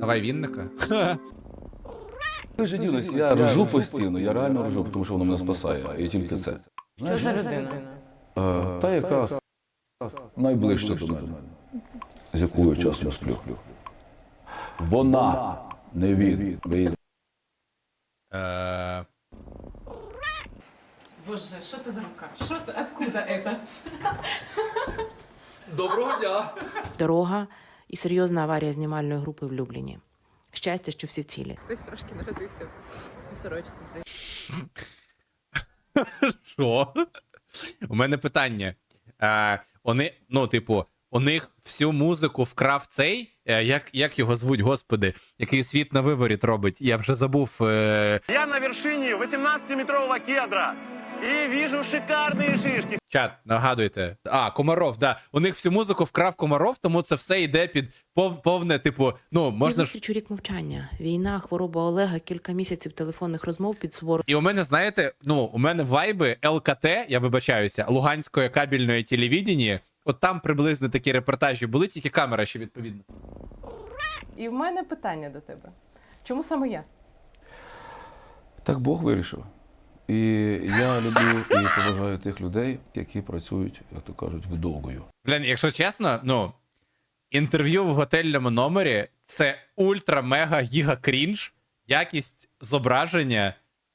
Давай Вінника. Ви ж я ржу постійно, я реально ржу, тому що воно мене спасає. І тільки це. Що за людина? Е, Та яка найближча до мене, з якою часом сплю. Вона, не він. Ви Е, Боже, що це за рука? Що це? Откуда это? Дорога і серйозна аварія знімальної групи в Любліні. Щастя, що всі цілі. Хтось трошки народився у сорочці, здається. Що? У мене питання. Е, вони, ну, типу, у них всю музику вкрав цей. е, як, як його звуть, господи, який світ на виворіт робить. Я вже забув. Е, Я на вершине 18-метрового кедра и вижу шикарные шишки. чат, нагадуйте. А, Комаров, да. У них всю музику вкрав Комаров, тому це все йде під пов, повне, типу, ну, Можна... ж. зустріч рік мовчання. Війна, хвороба Олега, кілька місяців телефонних розмов під суворою І у мене, знаєте, ну, у мене вайби ЛКТ, я вибачаюся, Луганської кабельної телевідіння. От там приблизно такі репортажі були, тільки камера ще відповідно. І в мене питання до тебе. Чому саме я? Так Бог вирішив. І я люблю і поважаю тих людей, які працюють, як то кажуть, вдовгою. Блін, якщо чесно, ну інтерв'ю в готельному номері це ультра мега гіга крінж, якість зображення.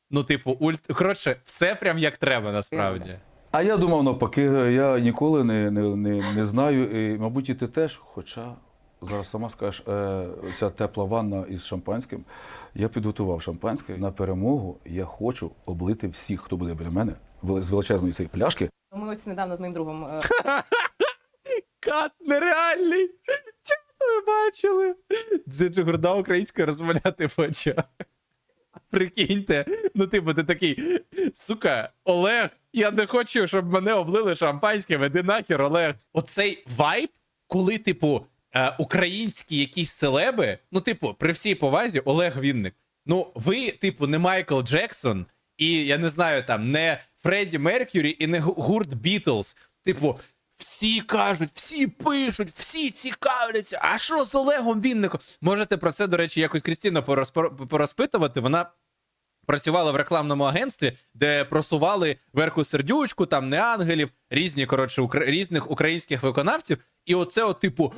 Ну, типу, ульт... коротше, все прям як треба насправді. А я думав навпаки, я ніколи не, не, не, не знаю, і, мабуть, і ти теж, хоча зараз сама скажеш, е, ця тепла ванна із шампанським. Я підготував шампанське на перемогу. Я хочу облити всіх, хто буде біля мене, з величезної цієї пляшки. Ми ось недавно з моїм другом е, Кат нереальний! Чого ви бачили? Це ж українська розмовляти в очах. Прикиньте, ну типу, ти такий, сука, Олег, я не хочу, щоб мене облили шампанським, іди нахер, Олег. Оцей вайб, коли, типу, е, українські якісь селеби, ну, типу, при всій повазі, Олег Вінник. Ну, ви, типу, не Майкл Джексон, і я не знаю, там, не Фредді Меркюрі і не гурт Бітлз. Типу, всі кажуть, всі пишуть, всі цікавляться. А що з Олегом Вінником? Можете про це, до речі, якось Крістіну порозпо- порозпитувати. Вона працювала в рекламному агентстві, де просували Верку Сердючку, там не ангелів, різні, коротше, укра- різних українських виконавців. І оце, от, типу.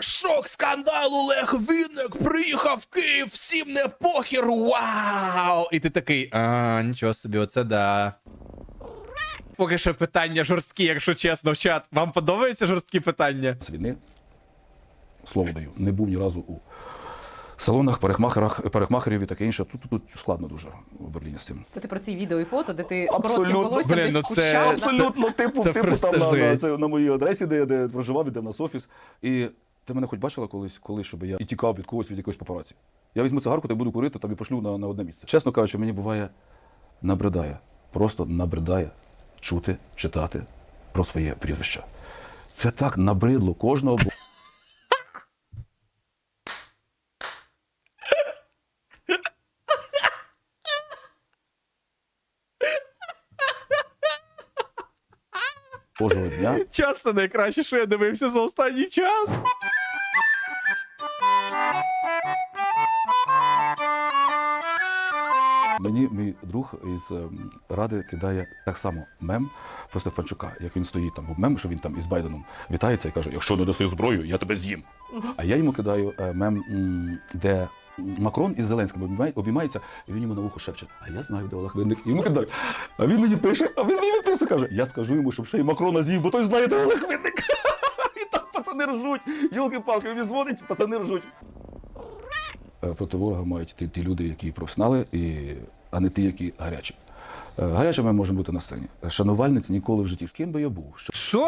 Шок, скандал, Олег Вінник приїхав в Київ, всім не похір. вау! І ти такий, а, нічого собі, оце да. Поки що питання жорсткі, якщо чесно, в чат. Вам подобаються жорсткі питання? З слово даю, не був ні разу у салонах, парикмахерах, парикмахерів і таке інше. Тут, тут, тут складно дуже в Берліні з цим. це ти про ці відео і фото, де ти з коротким волоссям Блін, десь ну це- кущах, це- Абсолютно, типу, це типу просто там на, на, жесть. це, на моїй адресі, де я де проживав, іде в нас офіс. І ти мене хоч бачила колись, коли, щоб я і тікав від когось від якоїсь папараці. Я візьму цигарку та буду курити, там і пошлю на, на одне місце. Чесно кажучи, мені буває набридає. Просто набридає чути, читати про своє прізвище. Це так набридло кожного. бо- Кожного дня Чат це найкраще, що я дивився за останній час. Мені мій друг із ем, ради кидає так само мем про Стефанчука, як він стоїть там, був мем, що він там із Байденом вітається і каже: якщо не даси зброю, я тебе з'їм. А я йому кидаю е, мем, м, де Макрон із Зеленським обіймає- обіймається, і він йому на вухо шепче, а я знаю, де Олег Винник. І йому кидаю. А він мені пише, а він мені відписує, каже, я скажу йому, щоб ще й Макрона з'їв, бо той знає, де Олег Винник. І так пацани ржуть. Йолки-палки, він дзвонить, пацани ржуть. Е, проти ворога мають ті, ті люди, які професіонали, і, а не ті, які гарячі. Е, Гарячими можемо бути на сцені. Шанувальниць ніколи в житті. Ким би я був? Що?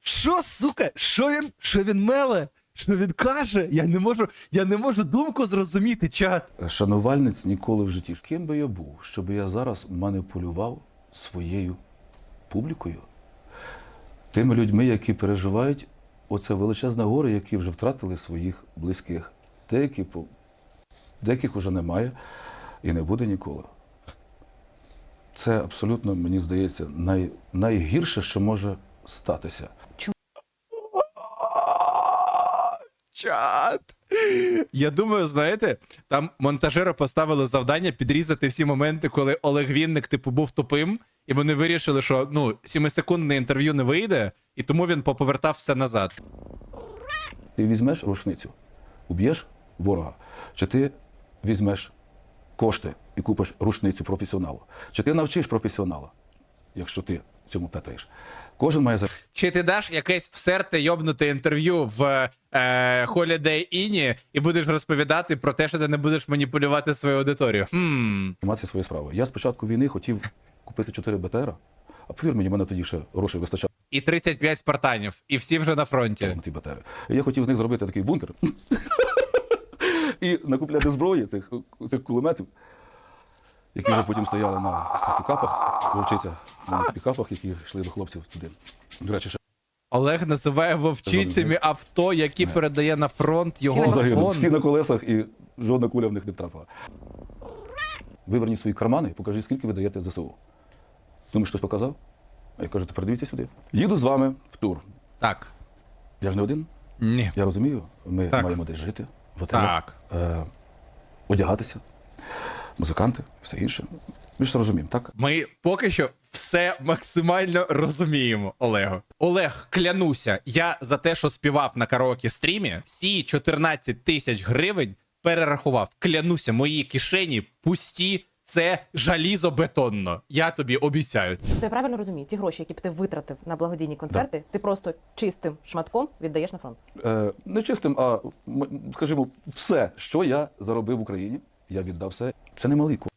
Що, сука? Що він? Що він меле? Що він каже? Я не можу, я не можу думку зрозуміти, чат. шанувальниць ніколи в житті. Ким би я був, щоб я зараз маніпулював своєю публікою, тими людьми, які переживають оце величезне горе, які вже втратили своїх близьких. Деякі по- деяких вже немає і не буде ніколи. Це абсолютно, мені здається, най, найгірше, що може статися. Чат. Я думаю, знаєте, там монтажери поставили завдання підрізати всі моменти, коли Олег Вінник, типу, був тупим, і вони вирішили, що ну, 7-секундне інтерв'ю не вийде, і тому він поповертав все назад. Ти візьмеш рушницю, уб'єш ворога, чи ти візьмеш кошти і купиш рушницю професіоналу, чи ти навчиш професіонала, якщо ти цьому петаєш. Кожен має за Чи ти даш якесь всерте йобнуте інтерв'ю в е, Holiday Inn і будеш розповідати про те, що ти не будеш маніпулювати свою аудиторію? Хм. займатися своєю справою. Я з початку війни хотів купити 4 БТРа, а повір мені, в мене тоді ще грошей вистачало І 35 спартанів, і всі вже на фронті. ті БТРи. Я хотів з них зробити такий бункер і накупляти зброї цих, цих кулеметів, які вже потім стояли на цих пікапах, вовчиця на пікапах, які йшли до хлопців туди. До речі, ще Олег називає вовчицями авто, які передає на фронт його на загинув. Всі на колесах і жодна куля в них не втрапила. Виверніть свої кармани і покажіть, скільки ви даєте ЗСУ. Думаєш, хтось показав? А я кажу, тепер дивіться сюди. Їду з вами в тур. Так. Я ж не один. Ні. Я розумію, ми Так. маємо десь жити, в готелях, Так. е, одягатися, музиканти, все інше. Ми ж це розуміємо, так? Ми поки що все максимально розуміємо, Олего. Олег, клянуся, я за те, що співав на караоке стрімі, всі 14 тисяч гривень перерахував. Клянуся, мої кишені пусті. Це жалізобетонно. Я тобі обіцяю це. Я правильно розумію, ті гроші, які б ти витратив на благодійні концерти, ти просто чистим шматком віддаєш на фронт. Е, не чистим, а м- скажімо, все, що я заробив в Україні, я віддав все. Це не малий кошт.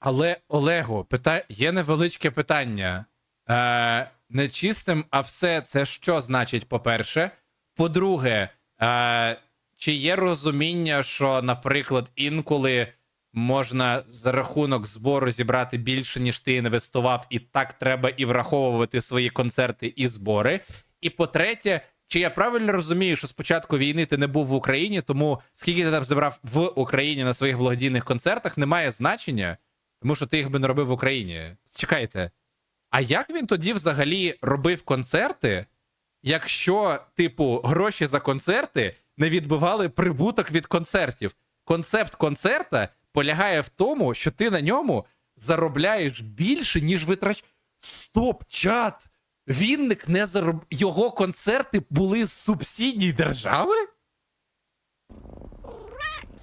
Але Олего, пита... є невеличке питання. Е, не чистим, а все це що значить, по-перше? По-друге, е, чи є розуміння, що, наприклад, інколи можна за рахунок збору зібрати більше, ніж ти інвестував, і так треба і враховувати свої концерти і збори? І по-третє, чи я правильно розумію, що з початку війни ти не був в Україні, тому скільки ти там зібрав в Україні на своїх благодійних концертах, не має значення? Тому що ти їх би не робив в Україні. Чекайте. А як він тоді взагалі робив концерти, якщо, типу, гроші за концерти не відбивали прибуток від концертів? Концепт концерта полягає в тому, що ти на ньому заробляєш більше, ніж витрач. Стоп, чат! Вінник не зароб... Його концерти були з субсидій держави?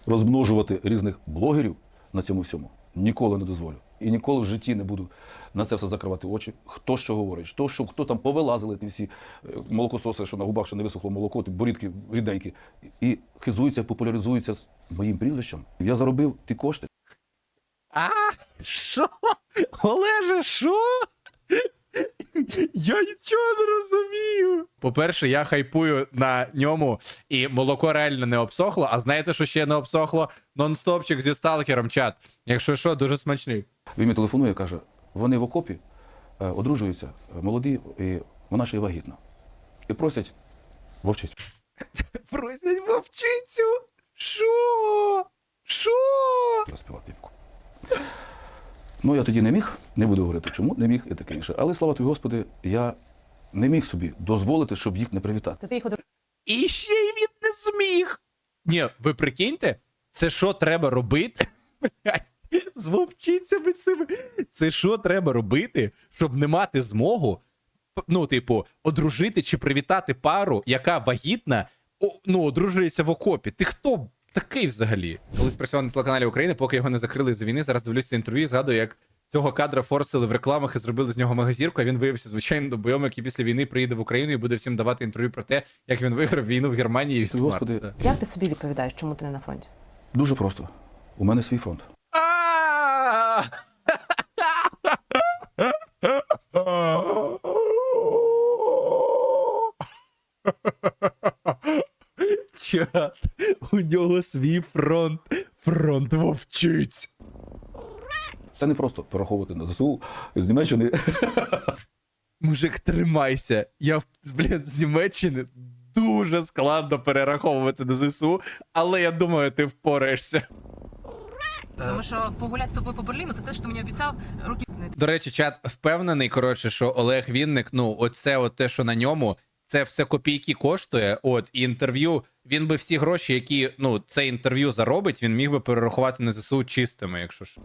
Розмножувати різних блогерів на цьому всьому ніколи не дозволю. І ніколи в житті не буду на це все закривати очі. Хто що говорить, хто, що, хто там повилазили ті всі е, молокососи, що на губах ще не висохло молоко, ті борідки рідненькі, і хизуються, популяризуються з моїм прізвищем. Я заробив ті кошти. А, що? Олеже, що? Я нічого не розумію. По-перше, я хайпую на ньому, і молоко реально не обсохло. А знаєте, що ще не обсохло? Нон-стопчик зі сталкером чат. Якщо що, дуже смачний. Він мені телефонує, каже: вони в окопі е, одружуються, е, молоді, і вона ще й вагітна. І просять вовчицю. Просять вовчицю. Що? Що? розпівати півку. Ну, я тоді не міг, не буду говорити, чому не міг і таке інше. Але слава тобі, Господи, я не міг собі дозволити, щоб їх не привітати. То ти їх І ще й він не зміг. Ні, ви прикиньте, це що треба робити? Блядь, з вовчицями цими. Це що треба робити, щоб не мати змогу, п- ну, типу, одружити чи привітати пару, яка вагітна, о, ну, одружується в окопі. Ти хто такий взагалі? Колись працював на телеканалі України, поки його не закрили з війни. Зараз дивлюся інтерв'ю і згадую, як цього кадра форсили в рекламах і зробили з нього мегазірку, а він виявився звичайно добойом, який після війни приїде в Україну і буде всім давати інтерв'ю про те, як він виграв війну в Германії і в Господи. Смарт. Як ти собі відповідаєш, чому ти не на фронті? Дуже просто. У мене свій фронт. А! Чат, у нього свій фронт. Фронт вовчиць. Це не просто пораховувати на ЗСУ з Німеччини. Мужик, тримайся. Я блін, з Німеччини дуже складно перераховувати на ЗСУ, але я думаю, ти впораєшся. Тому що погуляти з тобою по Берліну, це те, що ти мені обіцяв, руки До речі, чат впевнений, коротше, що Олег Вінник, ну, оце от те, що на ньому, це все копійки коштує. От і інтерв'ю. Він би всі гроші, які ну це інтерв'ю заробить, він міг би перерахувати на ЗСУ чистими, якщо ж.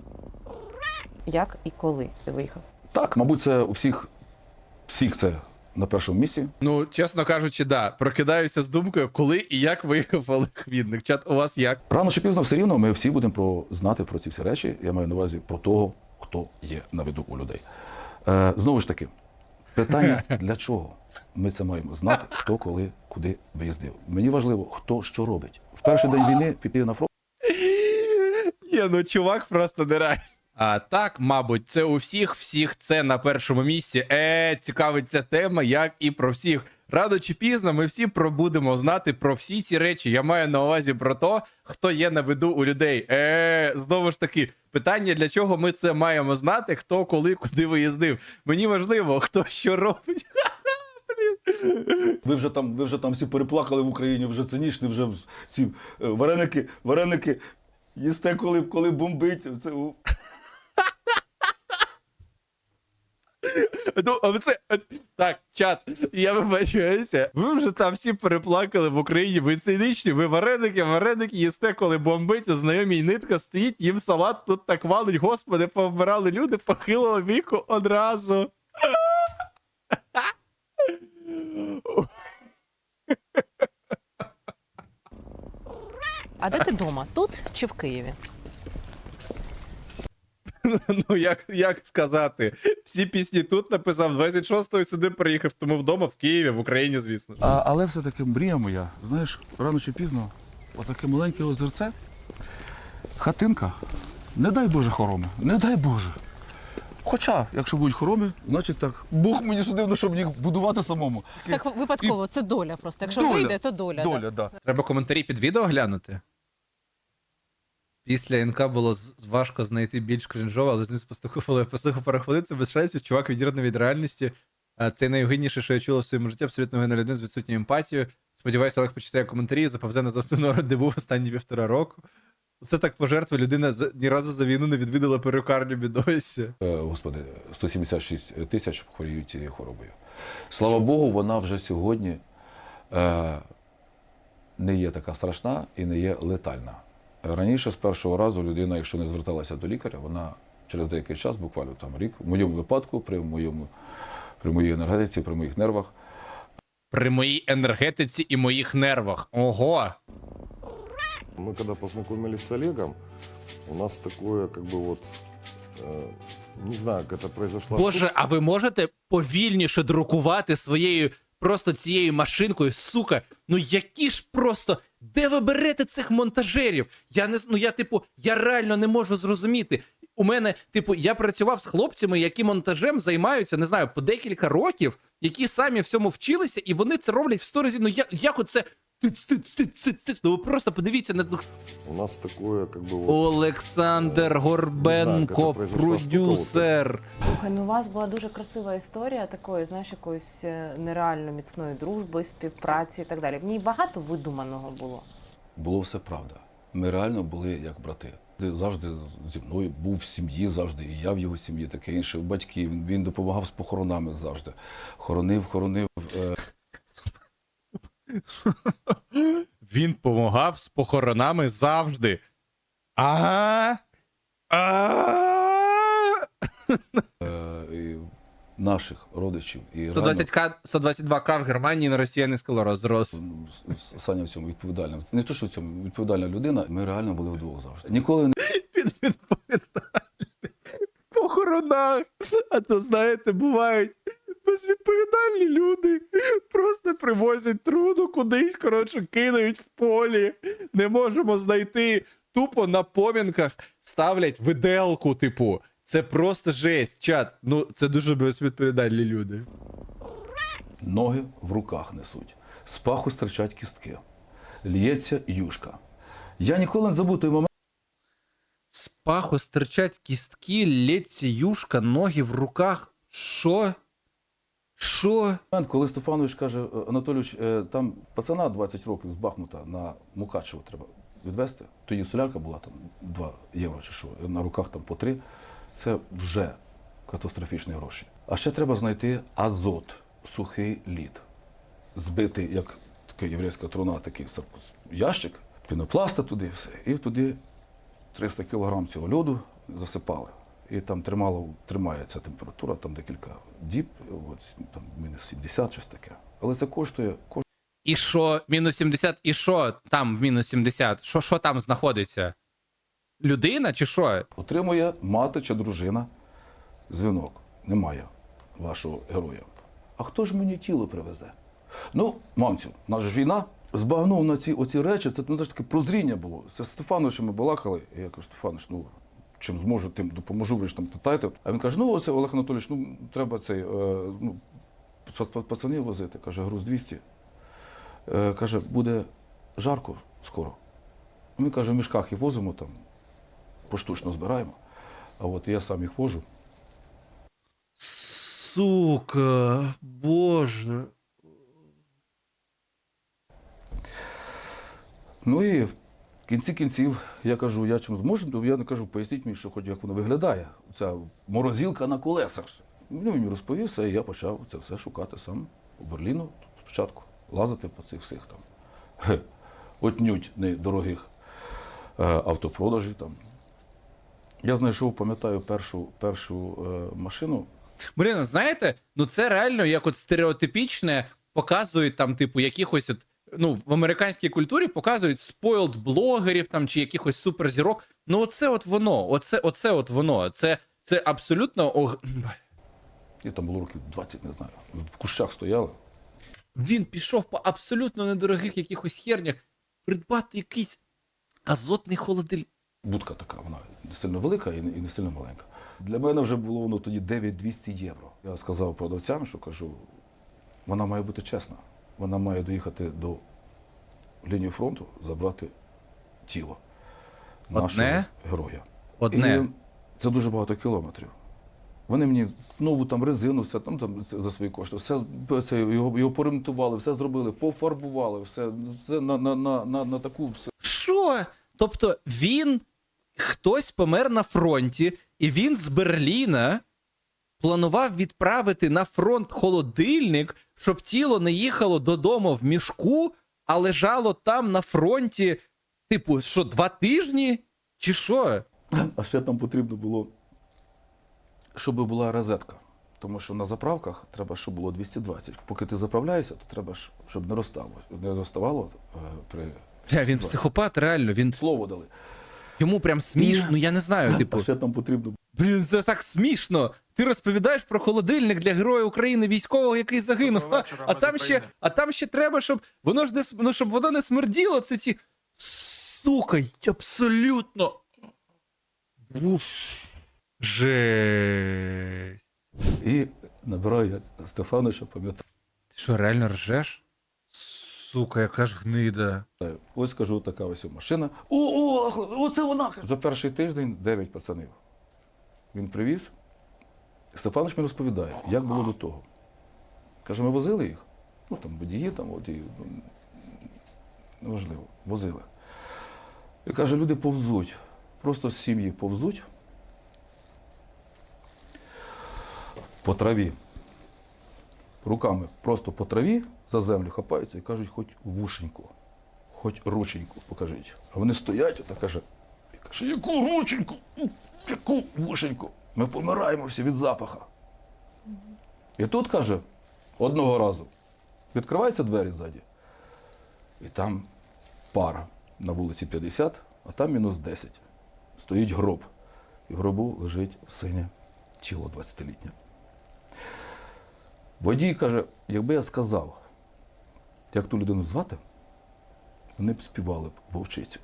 Як і коли ти виїхав? Так, мабуть, це у всіх, всіх це на першому місці. Ну, чесно кажучи, да, прокидаюся з думкою, коли і як виїхав Олег Вінник. Чат, у вас як? Рано чи пізно все рівно ми всі будемо про, знати про ці всі речі. Я маю на увазі про того, хто є на виду у людей. Е, знову ж таки, питання для чого? Ми це маємо знати, хто коли куди виїздив. Мені важливо, хто що робить. В перший день війни піти на фронт. Ні, ну чувак просто не рай. А так, мабуть, це у всіх, всіх це на першому місці. Е, цікавить ця тема, як і про всіх. Рано чи пізно ми всі пробудемо знати про всі ці речі. Я маю на увазі про то, хто є на виду у людей. Е, знову ж таки, питання, для чого ми це маємо знати, хто коли куди виїздив. Мені важливо, хто що робить. Ви вже там, ви вже там всі переплакали в Україні, вже цинічні, вже ці е, вареники, вареники. Їсте, коли, коли бомбить. Це, Ну, це так, чат, я вибачаюся. Ви вже там всі переплакали в Україні. Ви цинічні, ви вареники, вареники їсте, коли бомбить, знайомій нитка стоїть, їм салат тут так валить. Господи, повмирали люди похилого віку одразу. А де ти вдома? Тут чи в Києві? Ну як, як сказати, всі пісні тут написав 26-го сюди приїхав, тому вдома в Києві, в Україні, звісно. А, але все-таки мрія моя, знаєш, рано чи пізно, отаке маленьке озерце, хатинка, не дай Боже хороми, не дай Боже. Хоча, якщо будуть хороми, значить так, Бог мені судив, ну, щоб їх будувати самому. Так випадково, це доля просто. Якщо Доля. вийде, то доля. да. Доля, да. Треба коментарі під відео глянути. Після НК було з- важко знайти більш крінжово, але знизу послухав послухав пару хвилин, це без шансів. Чувак відірваний від реальності. А, Це найогидніше, що я чула в своєму житті. Абсолютно гена людина з відсутньою емпатією. Сподіваюся, Олег почитає коментарі заповзе на завтра, де був останні півтора року. Це так пожертва. Людина за- ні разу за війну не відвідала перукарню бідосі. Е, Господи, 176 тисяч хворіють цією хворобою. Слава Богу, вона вже сьогодні е, не є така страшна і не є летальна. Раніше з першого разу людина, якщо не зверталася до лікаря, вона через деякий час, буквально там рік, в моєму випадку, при моєму при моїй енергетиці, при моїх нервах, При моїй енергетиці і моїх нервах. Ого! Мы когда познакомились с Олегом, у нас такое, как бы вот, э, не знаю, как это произошло. Боже, а ви можете повільніше друкувати своєю просто цією машинкою, сука? Ну які ж просто. Де ви берете цих монтажерів? Я не з- ну я, типу, я реально не можу зрозуміти. У мене, типу, я працював з хлопцями, які монтажем займаються, не знаю, по декілька років, які самі всьому вчилися, і вони це роблять в сто разів. Ну як, як оце. Тиц, тиц, тиц, тиц, тиц. Ну ви просто подивіться на У нас такое, как бы вот, Олександр Горбенко, Не знаю, як це произошло, продюсер. Слухай, ну у вас була дуже красива історія такої, знаєш, якоїсь е, нереально міцної дружби, співпраці і так далі. В ній багато видуманого було. було все правда. Ми реально були як брати. Ти Завжди зі мною був в сім'ї, завжди, і я в його сім'ї, таке інше, батьків. Він, він допомагав з похоронами завжди. Хоронив, хоронив. Е, Він помагав з похоронами завжди. Ага. А. е, наших родичів. І 120к, 122к в Германії на росіяни склероз зрос. реально, С- Саня в цьому відповідальна. Не то, що в цьому відповідальна людина, ми реально були вдвох завжди. Ніколи не відповідальний. В похоронах. А то, знаєте, бувають безвідповідальні люди. Просто привозять труну кудись, коротше, кидають в полі. Не можемо знайти. Тупо на помінках ставлять виделку, типу. Це просто жесть. Чат. Ну, це дуже безвідповідальні люди. ноги в руках несуть. З паху стирчать кістки. Лється юшка. Я ніколи не забув той момент. З паху стирчать кістки, лється юшка, ноги в руках. Що? Що? Коли Стефанович каже, «Е, Анатолійович, е, там пацана 20 років з Бахмута на Мукачево треба відвезти. Тоді солярка була там 2 євро чи що, на руках там по 3. Це вже катастрофічні гроші. А ще треба знайти азот, сухий лід. збитий, як така єврейська труна, такий ящик, пінопласта туди, все. І туди 300 кг цього льоду засипали. І там тримало, тримається температура, там декілька діб, от, там мінус 70, щось таке. Але це коштує, коштує І що, мінус 70, і що там в мінус 70? Що, що там знаходиться? Людина чи що? Отримує мати чи дружина дзвінок. Немає вашого героя. А хто ж мені тіло привезе? Ну, мамцю, нас ж війна. Збагнув на ці оці речі, це, ну, це ж таке прозріння було. Це з Стефановичем ми балакали. Я кажу, Стефанович, ну чим зможу, тим допоможу, ви ж там питайте. А він каже: ну, оце Олег Анатолійович, ну треба цей е, ну, па- па- пацанів возити. Каже, груз 200. Е, каже, буде жарко скоро. Ми каже, в мішках їх возимо там, поштучно збираємо. А от я сам їх вожу. Сука, боже. Ну і в кінці кінців я кажу, я чим зможу, то я не кажу, поясніть мені, що хоч як воно виглядає. Ця морозилка на колесах. Ну, він мені розповів все, і я почав це все шукати сам у Берліну спочатку, лазити по цих всіх там. Отнють недорогих е, автопродажів там. Я знайшов, пам'ятаю, першу, першу е, машину. Блін, ну, знаєте, ну це реально як от стереотипічне показують там, типу, якихось от, ну, в американській культурі показують спойлд блогерів там чи якихось суперзірок. Ну, оце от воно, оце, оце от воно. Це, це абсолютно. ог- І там було років 20, не знаю. В кущах стояли. Він пішов по абсолютно недорогих якихось хернях придбати якийсь азотний холодильник. Будка така, вона не сильно велика і не сильно маленька. Для мене вже було воно тоді 9200 євро. Я сказав продавцям, що кажу, вона має бути чесна. Вона має доїхати до лінії фронту, забрати тіло нашого Одне? героя. Одне. І це дуже багато кілометрів. Вони мені нову там резину, все там, там це за свої кошти, все це його, його поремонтували, все зробили, пофарбували, все, все на, на, на, на, на таку все. Що? Тобто він хтось помер на фронті, і він з Берліна планував відправити на фронт холодильник, щоб тіло не їхало додому в мішку, а лежало там на фронті, типу, що, два тижні? Чи що? А ще там потрібно було, щоб була розетка. Тому що на заправках треба, щоб було 220. Поки ти заправляєшся, то треба, щоб не розставало, не розставало при Бля, він психопат, реально, він слово дали. йому прям смішно, я не знаю, типу. А ще там потрібно Блін, це так смішно. Ти розповідаєш про холодильник для героя України, військового, який загинув. А, а там ще, а там ще треба, щоб воно ж не ну, щоб воно не смерділо. Це ті. Сука, абсолютно. Уф. Жесть. І набираю я Стефановича, пам'ятаю. Ти що, реально ржеш? Сука, яка ж гнида. Ось кажу, така ось машина. О, о, оце вона! За перший тиждень 9 пацанів. Він привіз. Стефанович мені розповідає, як було до того. Каже, ми возили їх. Ну там водії, там водії, ну, неважливо, возили. І каже, люди повзуть. Просто з сім'ї повзуть по траві. Руками просто по траві за землю хапаються і кажуть, хоч вушеньку, хоч рученьку покажіть. А вони стоять, та каже, і каже, яку рученьку, яку вушеньку. Ми помираємо всі від запаха. І тут каже, одного разу відкриваються двері ззаді, і там пара на вулиці 50, а там мінус 10. Стоїть гроб. І в гробу лежить синє тіло 20-літнє. Водій каже, якби я сказав, як ту людину звати, вони б співали б вовчицю.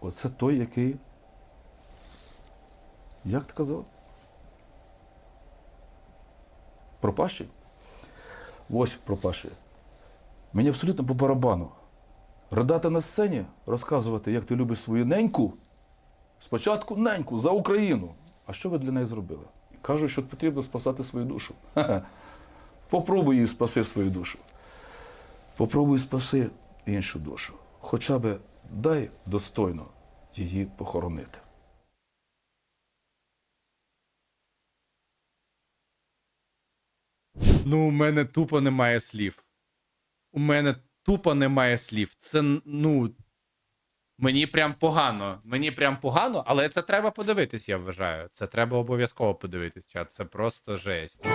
Оце той, який. Як ти казав? Пропащий? Ось пропащий. Мені абсолютно по барабану. Ридати на сцені, розказувати, як ти любиш свою неньку. Спочатку неньку за Україну. А що ви для неї зробили? Кажуть, що потрібно спасати свою душу. Ха-ха. Попробуй її спаси свою душу. Попробуй спаси іншу душу. Хоча б дай достойно її похоронити. Ну, у мене тупо немає слів. У мене тупо немає слів. Це, ну. Мені прям погано. Мені прям погано, але це треба подивитись, я вважаю. Це треба обов'язково подивитись, чат. Це просто жесть.